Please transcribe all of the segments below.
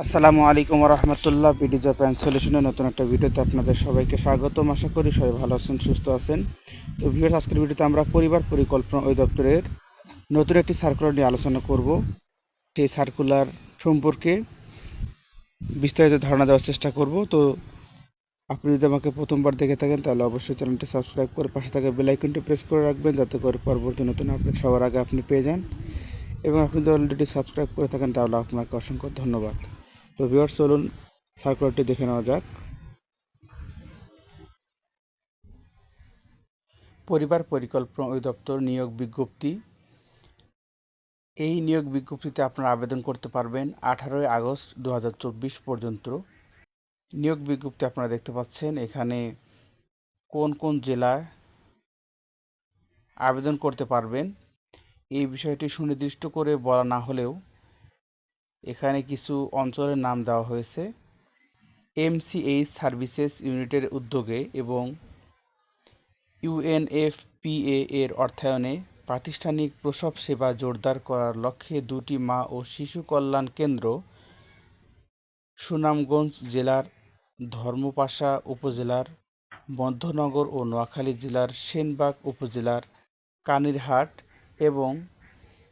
আসসালামু আলাইকুম রহমতুল্লাহ বিডি জব অ্যান্ড সলিউশনের নতুন একটা ভিডিওতে আপনাদের সবাইকে স্বাগতম। আশা করি সবাই ভালো আছেন, সুস্থ আছেন। তো ভিডিও আজকের ভিডিওতে আমরা পরিবার পরিকল্পনা অধিদপ্তরের নতুন একটি সার্কুলার নিয়ে আলোচনা করব। সেই সার্কুলার সম্পর্কে বিস্তারিত ধারণা দেওয়ার চেষ্টা করব। তো আপনি যদি আমাকে প্রথমবার দেখে থাকেন, তাহলে অবশ্যই চ্যানেলটি সাবস্ক্রাইব করে পাশে থাকা বেল আইকনটি প্রেস করে রাখবেন, যাতে করে পরবর্তী নতুন আপডেট সবার আগে আপনি পেয়ে যান। এবং আপনি যদি অলরেডি সাবস্ক্রাইব করে থাকেন, তাহলে আপনাকে অসংখ্য ধন্যবাদ। তো ভিউয়ার্স চলুন সার্কুলারটি দেখে নেওয়া যাক। পরিবার পরিকল্পনা অধিদপ্তর নিয়োগ বিজ্ঞপ্তি। এই নিয়োগ বিজ্ঞপ্তিতে আপনারা আবেদন করতে পারবেন আঠারোই আগস্ট দু হাজার চব্বিশ পর্যন্ত। নিয়োগ বিজ্ঞপ্তি আপনারা দেখতে পাচ্ছেন, এখানে কোন কোন জেলায় আবেদন করতে পারবেন। এই বিষয়টি সুনির্দিষ্ট করে বলা না হলেও এখানে কিছু অঞ্চলের নাম দেওয়া হয়েছে। এমসিএইচ সার্ভিসেস ইউনিটের উদ্যোগে এবং ইউএনএফপিএ এর অর্থায়নে প্রাতিষ্ঠানিক প্রসব সেবা জোরদার করার লক্ষ্যে দুটি মা ও শিশু কল্যাণ কেন্দ্র সুনামগঞ্জ জেলার ধর্মপাশা উপজেলার মধ্যনগর ও নোয়াখালী জেলার সেনবাগ উপজেলার কানিরহাট এবং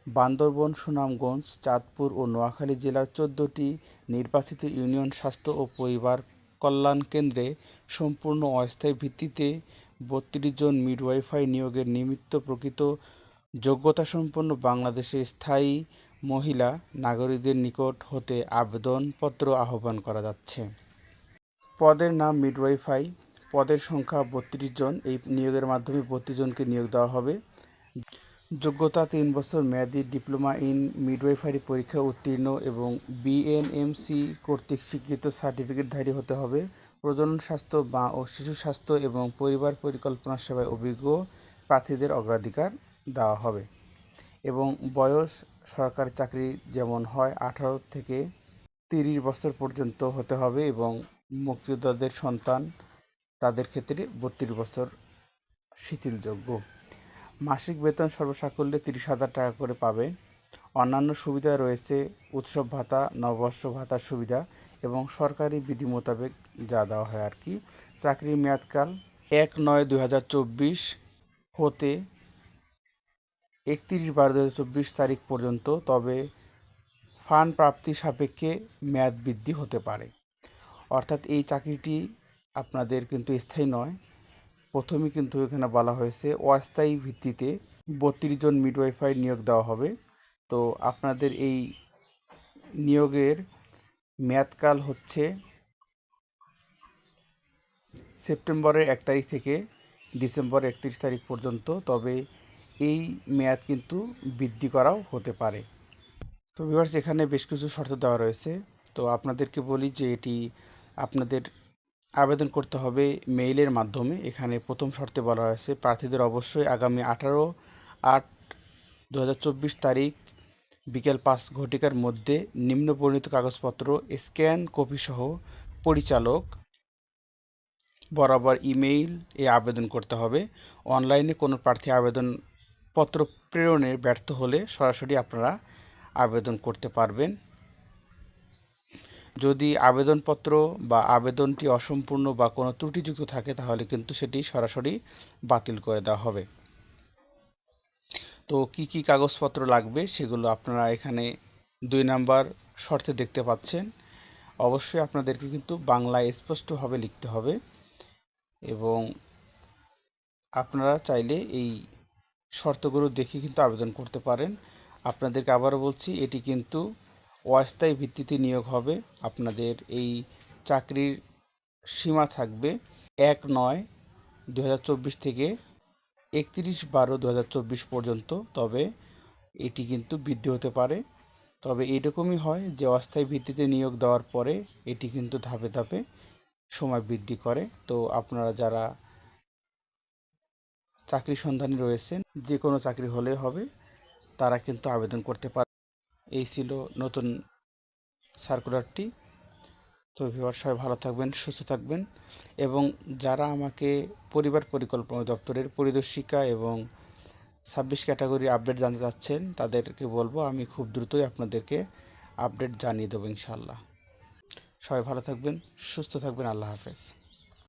বান্দরবন, সুনামগঞ্জ, চাঁদপুর ও নোয়াখালী জেলার চোদ্দটি নির্বাচিত ইউনিয়ন স্বাস্থ্য ও পরিবার কল্যাণ কেন্দ্রে সম্পূর্ণ অস্থায়ী ভিত্তিতে বত্রিশ জন মিডওয়াইফাই নিয়োগের নিমিত্ত প্রকৃত যোগ্যতাসম্পন্ন বাংলাদেশের স্থায়ী মহিলা নাগরিকদের নিকট হতে আবেদনপত্র আহ্বান করা যাচ্ছে। পদের নাম মিডওয়াইফাই। পদের সংখ্যা বত্রিশ জন। এই নিয়োগের মাধ্যমে বত্রিশ জনকে নিয়োগ দেওয়া হবে। যোগ্যতা তিন বছর মেয়াদি ডিপ্লোমা ইন মিডওয়াইফারি পরীক্ষা উত্তীর্ণ এবং বিএনএমসি কর্তৃক স্বীকৃত সার্টিফিকেটধারী হতে হবে। প্রজনন স্বাস্থ্য, মা ও শিশু স্বাস্থ্য এবং পরিবার পরিকল্পনা সেবায় অভিজ্ঞ প্রার্থীদের অগ্রাধিকার দেওয়া হবে। এবং বয়স, সরকারি চাকরি যেমন হয়, আঠারো থেকে তিরিশ বছর পর্যন্ত হতে হবে এবং মুক্তিযোদ্ধাদের সন্তান তাদের ক্ষেত্রে বত্রিশ বছর শিথিলযোগ্য। মাসিক বেতন সর্বসাকুল্যে তিরিশ হাজার টাকা করে পাবে। অন্যান্য সুবিধা রয়েছে উৎসব ভাতা, নববর্ষ ভাতার সুবিধা এবং সরকারি বিধি মোতাবেক যা দেওয়া হয় আর কি। চাকরির মেয়াদকাল এক নয় দুই হাজার চব্বিশ হতে একত্রিশ বারো দু চব্বিশ তারিখ পর্যন্ত, তবে ফান্ড প্রাপ্তি সাপেক্ষে মেয়াদ বৃদ্ধি হতে পারে। অর্থাৎ এই চাকরিটি আপনাদের কিন্তু স্থায়ী নয়। প্রথমে কিন্তু এখানে বলা হয়েছে অস্থায়ী ভিত্তিতে বত্রিশ জন মিডওয়াইফাই নিয়োগ দেওয়া হবে। তো আপনাদের এই নিয়োগের মেয়াদকাল হচ্ছে সেপ্টেম্বরের এক তারিখ থেকে ডিসেম্বর একত্রিশ তারিখ পর্যন্ত, তবে এই মেয়াদ কিন্তু বৃদ্ধি করাও হতে পারে। তো ভিউয়ার্স, এখানে বেশ কিছু শর্ত দেওয়া রয়েছে। তো আপনাদেরকে বলি যে এটি আপনাদের আবেদন করতে হবে মেইলের মাধ্যমে। এখানে প্রথম শর্তে বলা হয়েছে, প্রার্থীদের অবশ্যই আগামী আঠারো আট দু তারিখ বিকেল পাঁচ ঘটিকার মধ্যে নিম্ন বর্ণিত কাগজপত্র, স্ক্যান কপিসহ পরিচালক বরাবর ইমেইল এ আবেদন করতে হবে। অনলাইনে কোনো প্রার্থী আবেদনপত্র প্রেরণে ব্যর্থ হলে সরাসরি আপনারা আবেদন করতে পারবেন। যদি আবেদনপত্র বা আবেদনটি অসম্পূর্ণ বা কোনো ত্রুটিযুক্ত থাকে, তাহলে কিন্তু সেটি সরাসরি বাতিল করে দেওয়া হবে। তো কি কি কাগজপত্র লাগবে সেগুলো আপনারা এখানে দুই নাম্বার শর্তে দেখতে পাচ্ছেন। অবশ্যই আপনাদেরকে কিন্তু বাংলায় স্পষ্টভাবে লিখতে হবে এবং আপনারা চাইলে এই শর্তগুলো দেখে কিন্তু আবেদন করতে পারেন। আপনাদেরকে আবারও বলছি, এটি কিন্তু অস্থায়ী ভিত্তিতে নিয়োগ হবে। আপনাদের এই চাকরির সীমা থাকবে এক নয় দু থেকে একত্রিশ বারো দু পর্যন্ত। তবে এটি কিন্তু বৃদ্ধি হতে পারে। তবে এরকমই হয় যে অস্থায়ী ভিত্তিতে নিয়োগ দেওয়ার পরে এটি কিন্তু ধাপে ধাপে সময় বৃদ্ধি করে। তো আপনারা যারা চাকরি সন্ধানী রয়েছেন, যে কোনো চাকরি হলে হবে, তারা কিন্তু আবেদন করতে পারে এই ছিল নতুন সার্কুলারটি তো ভিউয়ার সবাই ভালো থাকবেন, সুস্থ থাকবেন এবং যারা আমাকে পরিবার পরিকল্পনা দপ্তরের পরিদর্শিকা এবং ছাব্বিশ ক্যাটাগরি আপডেট জানতে চাচ্ছেন, তাদেরকে বলব আমি খুব দ্রুতই আপনাদেরকে আপডেট জানিয়ে দেবো ইনশাল্লাহ সবাই ভালো থাকবেন, সুস্থ থাকবেন, আল্লাহ হাফেজ।